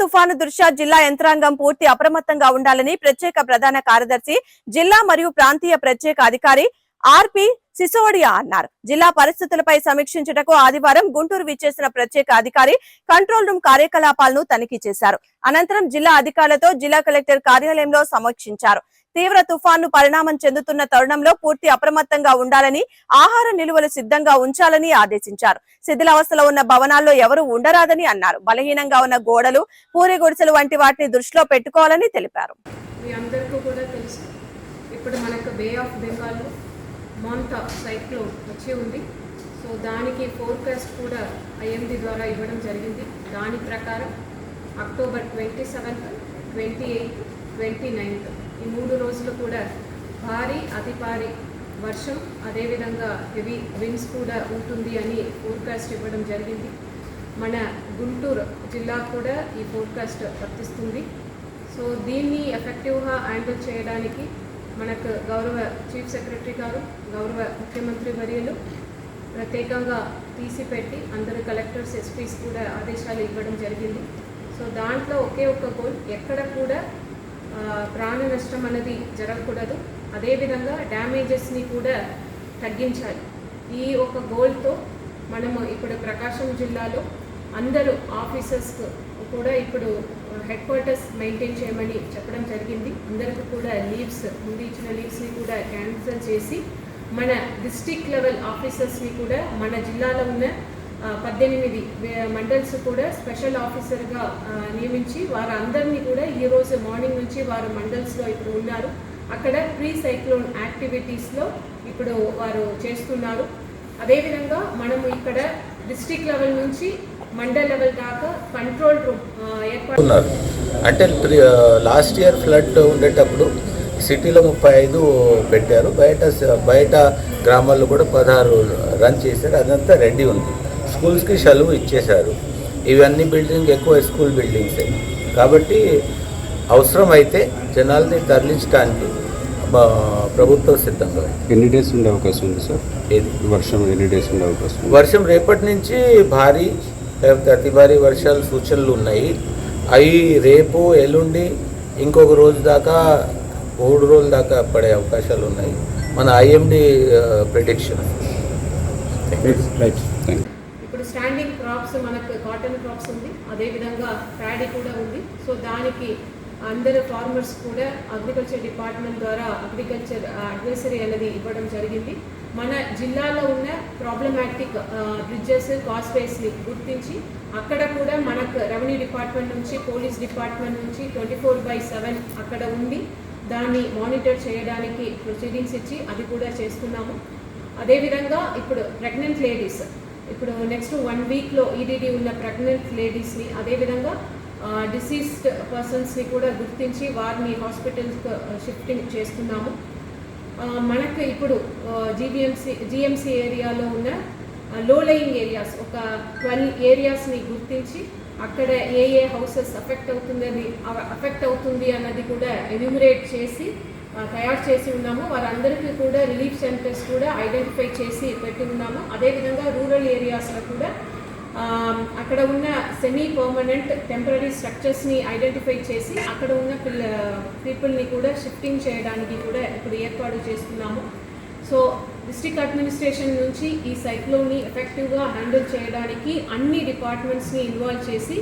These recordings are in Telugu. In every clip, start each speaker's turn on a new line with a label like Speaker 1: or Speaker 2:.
Speaker 1: తుఫాను దృష్ట్యా జిల్లా యంత్రాంగం పూర్తి అప్రమత్తంగా ఉండాలని ప్రత్యేక ప్రధాన కార్యదర్శి జిల్లా మరియు ప్రాంతీయ ప్రత్యేక అధికారి ఆర్పి సిసోడియా అన్నారు. జిల్లా పరిస్థితులపై సమీక్షించుటకు ఆదివారం గుంటూరు విచ్చేసిన ప్రత్యేక అధికారి కంట్రోల్ రూమ్ కార్యకలాపాలను తనిఖీ చేశారు. అనంతరం జిల్లా అధికారులతో జిల్లా కలెక్టర్ కార్యాలయంలో సమీక్షించారు. తీవ్ర తుఫాను పరిణామం చెందుతున్న తరుణంలో పూర్తి అప్రమత్తంగా ఉండాలని ఆహార నిలువలు సిద్ధంగా ఉంచాలని ఆదేశించారు. శిథిలావస్థలో ఉన్న భవనాల్లో ఎవరూ ఉండరాదని అన్నారు. బలహీనంగా ఉన్న గోడలు పూరి గుడిసెలు వంటి వాటిని దృష్టిలో పెట్టుకోవాలని తెలిపారు.
Speaker 2: ఇప్పుడు మనకు బే ఆఫ్ బెంగాల్లో మోంటా సైక్లోన్ వచ్చి ఉంది. సో దానికి ఫోర్కాస్ట్ కూడా ఐఎండి ద్వారా ఇవ్వడం జరిగింది. దాని ప్రకారం October twenty seventh twenty eighth twenty ninth ఈ మూడు రోజులు కూడా భారీ అతి భారీ వర్షం అదేవిధంగా హెవీ విండ్స్ కూడా ఉంటుంది అని ఫోర్కాస్ట్ ఇవ్వడం జరిగింది. మన గుంటూరు జిల్లా కూడా ఈ ఫోర్కాస్ట్ వర్తిస్తుంది. సో దీన్ని ఎఫెక్టివ్గా హ్యాండిల్ చేయడానికి మనకు గౌరవ చీఫ్ సెక్రటరీ గారు గౌరవ ముఖ్యమంత్రి వర్యులు ప్రత్యేకంగా తీసిపెట్టి అందరు కలెక్టర్స్ ఎస్పీస్ కూడా ఆదేశాలు ఇవ్వడం జరిగింది. సో దాంట్లో ఒకే ఒక్క గోల్ ఎక్కడ కూడా ప్రాణ నష్టం అనేది జరగకూడదు. అదేవిధంగా డ్యామేజెస్ని కూడా తగ్గించాలి. ఈ ఒక గోల్తో మనము ఇప్పుడు ప్రకాశం జిల్లాలో అందరూ ఆఫీసర్స్ కూడా ఇప్పుడు హెడ్ క్వార్టర్స్ మెయింటైన్ చేయమని చెప్పడం జరిగింది. అందరికీ కూడా లీవ్స్ ముందు ఇచ్చిన లీవ్స్ని కూడా క్యాన్సిల్ చేసి మన డిస్టిక్ లెవెల్ ఆఫీసర్స్ని కూడా మన జిల్లాలో ఉన్న పద్దెనిమిది మండల్స్ కూడా స్పెషల్ ఆఫీసర్గా నియమించి వారందరినీ కూడా ఈ మార్నింగ్ నుంచి వారు మండల్స్లో ఇప్పుడు ఉన్నారు. అక్కడ ప్రీ సైక్లోన్ యాక్టివిటీస్లో ఇప్పుడు వారు చేస్తున్నారు. అదేవిధంగా మనము ఇక్కడ డిస్టిక్ లెవెల్ నుంచి మండల్ లెవెల్ దాకా కంట్రోల్ రూమ్ ఏర్పడుతున్నారు ఏర్పాటు
Speaker 3: అంటే లాస్ట్ ఇయర్ ఫ్లడ్ ఉండేటప్పుడు సిటీలో ముప్పై ఐదు పెట్టారు. బయట బయట గ్రామాల్లో కూడా పదహారు రన్ చేశారు. అదంతా రెడీ ఉంది. స్కూల్స్కి సెలవు ఇచ్చేశారు. ఇవన్నీ బిల్డింగ్ ఎక్కువ స్కూల్ బిల్డింగ్సే. కాబట్టి అవసరం అయితే జనాల్ని తరలించడానికి ప్రభుత్వం సిద్ధంగా.
Speaker 4: ఎన్ని డేస్ ఉండే అవకాశం ఉంది సార్?
Speaker 3: ఏది?
Speaker 4: వర్షం ఎన్ని డేస్ ఉండే అవకాశం ఉంది?
Speaker 3: వర్షం రేపటి నుంచి భారీ లేకపోతే అతి భారీ వర్షాలు సూచనలు ఉన్నాయి. అవి రేపు ఎల్లుండి ఇంకొక రోజు దాకా మూడు రోజుల దాకా పడే అవకాశాలు ఉన్నాయి. మన ఐఎండి ప్రిడిక్షన్.
Speaker 4: రైట్ థ్యాంక్
Speaker 2: ఇప్పుడు స్టాండింగ్ క్రాప్స్ మనకు కాటన్ క్రాప్స్ ఉంది. అదేవిధంగా ప్యాడీ కూడా ఉంది. సో దానికి అందరు ఫార్మర్స్ కూడా అగ్రికల్చర్ డిపార్ట్మెంట్ ద్వారా అగ్రికల్చర్ అడ్వైజరీ uh, అనేది ఇవ్వడం జరిగింది. మన జిల్లాలో ఉన్న ప్రాబ్లమాటిక్ బ్రిడ్జెస్ కాస్వేస్ని గుర్తించి అక్కడ కూడా మనకు రెవెన్యూ డిపార్ట్మెంట్ నుంచి పోలీస్ డిపార్ట్మెంట్ నుంచి ట్వంటీ ఫోర్ బై సెవెన్ అక్కడ ఉండి దాన్ని మానిటర్ చేయడానికి ప్రొసీడింగ్స్ ఇచ్చి అది కూడా చేస్తున్నాము. అదేవిధంగా ఇప్పుడు ప్రెగ్నెంట్ లేడీస్ ఇప్పుడు నెక్స్ట్ వన్ వీక్లో ఈడీడీ ఉన్న ప్రెగ్నెంట్ లేడీస్ని అదేవిధంగా డిసీజ్డ్ పర్సన్స్ని కూడా గుర్తించి వారిని హాస్పిటల్స్కి షిఫ్టింగ్ చేస్తున్నాము. మనకు ఇప్పుడు జీబీఎంసీ జిఎంసీ ఏరియాలో ఉన్న లో లయింగ్ ఏరియాస్ ఒక ట్వెల్వ్ ఏరియాస్ని గుర్తించి అక్కడ ఏ ఏ హౌసెస్ అఫెక్ట్ అవుతుందని అఫెక్ట్ అవుతుంది అన్నది కూడా ఎన్యూమరేట్ చేసి తయారు చేసి ఉన్నాము. వారందరికీ కూడా రిలీఫ్ సెంటర్స్ కూడా ఐడెంటిఫై చేసి పెట్టి ఉన్నాము. అదేవిధంగా రూరల్ ఏరియాస్లో కూడా అక్కడ ఉన్న సెమీ పర్మనెంట్ టెంపరీ స్ట్రక్చర్స్ని ఐడెంటిఫై చేసి అక్కడ ఉన్న పిల్ల పీపుల్ని కూడా షిఫ్టింగ్ చేయడానికి కూడా ఇప్పుడు ఏర్పాటు చేస్తున్నాము. సో డిస్ట్రిక్ట్ అడ్మినిస్ట్రేషన్ నుంచి ఈ సైక్లోన్ని ఎఫెక్టివ్గా హ్యాండిల్ చేయడానికి అన్ని డిపార్ట్మెంట్స్ని ఇన్వాల్వ్ చేసి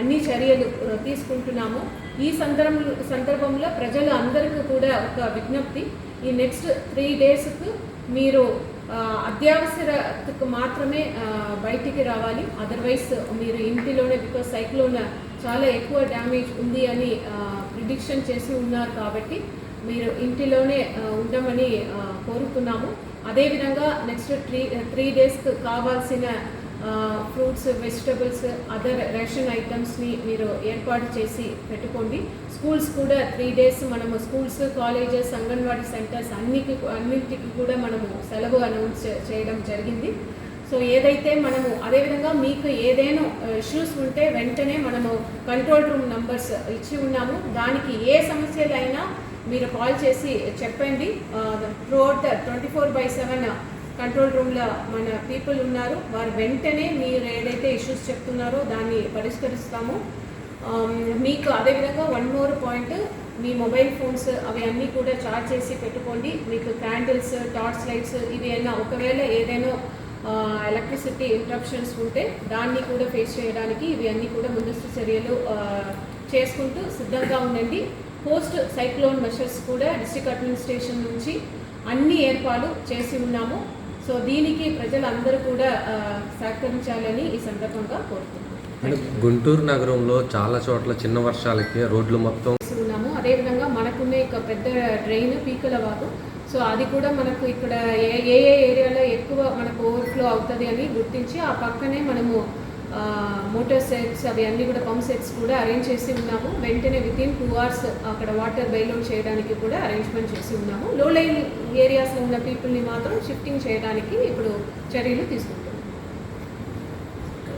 Speaker 2: అన్ని చర్యలు తీసుకుంటున్నాము. ఈ సందర్భం సందర్భంలో ప్రజలు అందరికీ కూడా ఒక విజ్ఞప్తి. ఈ నెక్స్ట్ త్రీ డేస్కు మీరు అత్యవసరకు మాత్రమే బయటికి రావాలి. అదర్వైజ్ మీరు ఇంటిలోనే బికాజ్ సైక్లోన్ చాలా ఎక్కువ డ్యామేజ్ ఉంది అని ప్రిడిక్షన్ చేసి ఉన్నారు కాబట్టి మీరు ఇంటిలోనే ఉండమని కోరుతున్నాము. అదేవిధంగా నెక్స్ట్ త్రీ త్రీ డేస్కి కావాల్సిన ఫ్రూట్స్ వెజిటబుల్స్ అదర్ రేషన్ ఐటమ్స్ని మీరు ఏర్పాటు చేసి పెట్టుకోండి. స్కూల్స్ కూడా త్రీ డేస్ మనము స్కూల్స్ కాలేజెస్ అంగన్వాడీ సెంటర్స్ అన్నికి అన్నింటికి కూడా మనము సెలవు అనౌన్స్ చేయడం జరిగింది. సో ఏదైతే మనము అదేవిధంగా మీకు ఏదైనా ఇష్యూస్ ఉంటే వెంటనే మనము కంట్రోల్ రూమ్ నంబర్స్ ఇచ్చి ఉన్నాము. దానికి ఏ సమస్యలైనా మీరు కాల్ చేసి చెప్పండి. Throughout the twenty four by seven control రూమ్లో మన పీపుల్ ఉన్నారు. వారు వెంటనే మీరు ఏదైతే ఇష్యూస్ చెప్తున్నారో దాన్ని పరిష్కరిస్తాము. మీకు అదేవిధంగా వన్ మోర్ పాయింట్ మీ మొబైల్ ఫోన్స్ అవి అన్నీ కూడా చార్జ్ చేసి పెట్టుకోండి. మీకు క్యాండిల్స్ టార్చ్ లైట్స్ ఇవి అయినా ఒకవేళ ఏదైనా ఎలక్ట్రిసిటీ ఇంట్రప్షన్స్ ఉంటే దాన్ని కూడా ఫేస్ చేయడానికి ఇవి అన్నీ కూడా ముందస్తు చర్యలు చేసుకుంటూ సిద్ధంగా ఉండండి. పోస్ట్ సైక్లోన్ మెషర్స్ కూడా డిస్ట్రిక్ట్ అడ్మినిస్ట్రేషన్ నుంచి అన్ని ఏర్పాటు చేసి ఉన్నాము. సో దీనికి ప్రజలందరూ కూడా సహకరించాలని ఈ సందర్భంగా కోరుతున్నాను
Speaker 5: అంటే గుంటూరు నగరంలో చాలా చోట్ల చిన్న వర్షాలకి రోడ్లు మొత్తం
Speaker 2: ఉన్నాము అదేవిధంగా మనకున్న ఒక పెద్ద డ్రైన్ పీకల వాగు. సో అది కూడా మనకు ఇక్కడ ఏ ఏ ఏరియాలో ఎక్కువ మనకు ఓవర్ఫ్లో అవుతుంది అని గుర్తించి ఆ పక్కనే మనము మోటార్ సెట్స్ అవి అన్నీ కూడా పంప్ సెట్స్ కూడా అరేంజ్ చేసి ఉన్నాము. వెంటనే విత్ ఇన్ టూ అవర్స్ అక్కడ వాటర్ బైలోడ్ చేయడానికి కూడా అరేంజ్మెంట్ చేసి ఉన్నాము. లో లైన్ ఏరియాస్లో ఉన్న పీపుల్ని మాత్రం షిఫ్టింగ్ చేయడానికి ఇప్పుడు చర్యలు తీసుకున్నాం